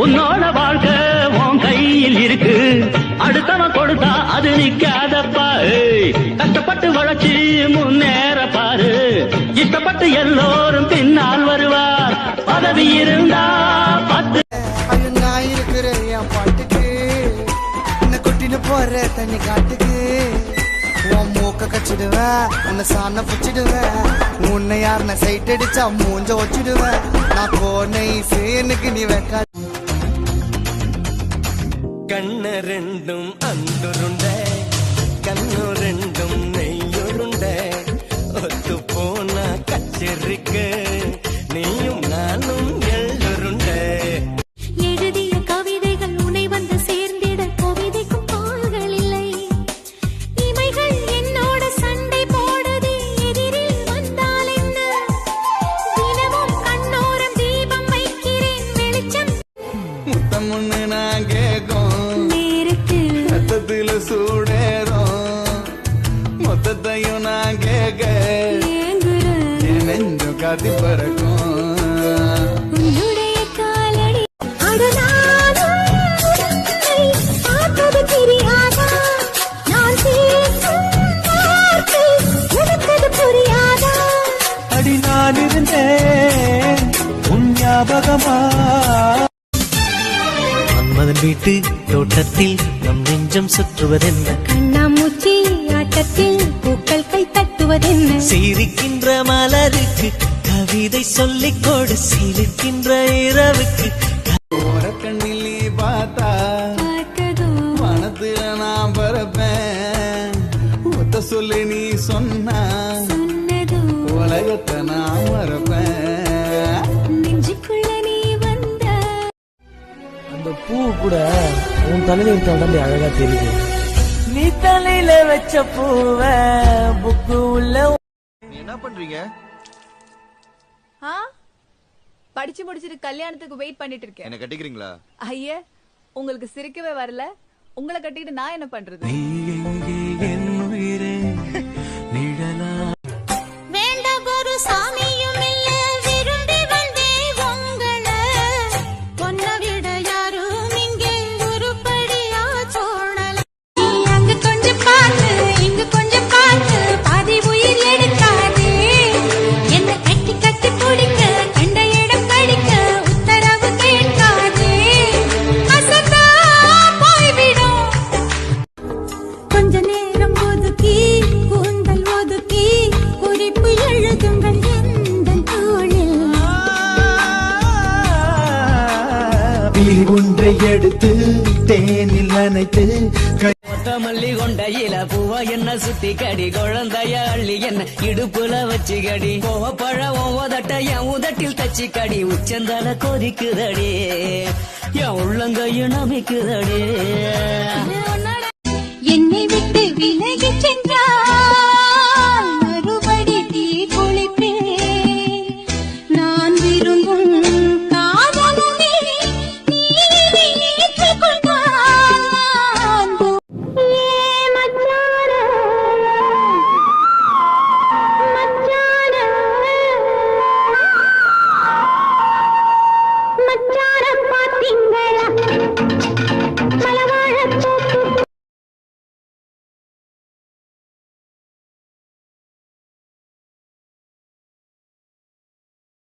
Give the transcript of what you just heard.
உன்னோட வாழ்க்கை உன் கையில் இருக்கு. அடுத்தவன் கொடுத்தா அது நிக்காதப்பா. கஷ்டப்பட்டு வளர்ச்சி முன்னேற பாரு. இஷ்டப்பட்டு எல்லோரும் பின்னால் வருவார் பதவி இருந்தா பத்து. நான் என் பாட்டுக்கு. என்ன கொட்டின்னு போற தண்ணி காட்டுக்கு. உன் மூக்க கச்சிடுவேன் உன்னை சாண புச்சிடுவேன் உன்னை யாருன சைட் அடிச்சா மூஞ்ச வச்சிடுவேன் நான் போனை எனக்கு நீ கண்ண ரெண்டும் அந்துருண்ட கண்ணு ரெண்டும் நெய்யுருண்ட. ஒத்து போனா கச்சேரிக்கு நீயும் நானும் எள்ளுருண்ட. எழுதிய கவிதைகள் உனை வந்து சேர்ந்திட கவிதைக்கும் கால்கள் இல்லை. இமைகள் என்னோட சண்டை போடுதே எதிரில் வந்தால் என்ன? தினமும் கண்ணோரம் தீபம் வைக்கிறேன் வெளிச்சம் முத்தம் ஒண்ணு நான் பேசும் வார்த்தை உனக்கது புரியாதா? அடி நான் இருந்தேன். உன் ஞாபகமா? மன்மதன் வீட்டு தோட்டத்தில் நம் நெஞ்சம் சுற்றுவதென்ன? சிரிக்கின்ற மலருக்கு கவிதை சொல்லிக் கொடு சிரிக்கின்ற இரவுக்கு ஓர கண்ணில் நீ பார்த்தா மனத்துல நான் பறப்பேன். ஒத்த சொல்லி நீ சொன்னா சொன்னதோ? உலகத்தை நான் மறப்பேன். நெஞ்சுக்குள்ள நீ வந்த? அந்த பூ கூட உன் தலையில இருக்க உடம்பு அழகா தெரியுது. நீ தலையில வச்ச பூவ என்ன பண்றீங்க? ஆ? படிச்சு முடிச்சிட்டு கல்யாணத்துக்கு வெயிட் பண்ணிட்டு இருக்கேன் என்ன கட்டிக்கிறீங்களா? ஐயே உங்களுக்கு சிரிக்கவே வரல. உங்களை கட்டிட்டு நான் என்ன பண்றது? விழி ஒன்றை எடுத்து தேனில் அணைத்து மல்லி கொண்டையில பூவ என்ன சுத்தி கடி? குழந்தைய அள்ளி என்ன இடுப்புல வச்சு கடி? கோவ பழம் உதட்ட என் உதட்டில் தச்சு கடி. உச்சந்தால கொதிக்குதடி. என் உள்ளங்கையும் நமிக்குதடி. என்னை விட்டு விலகி சென்றார்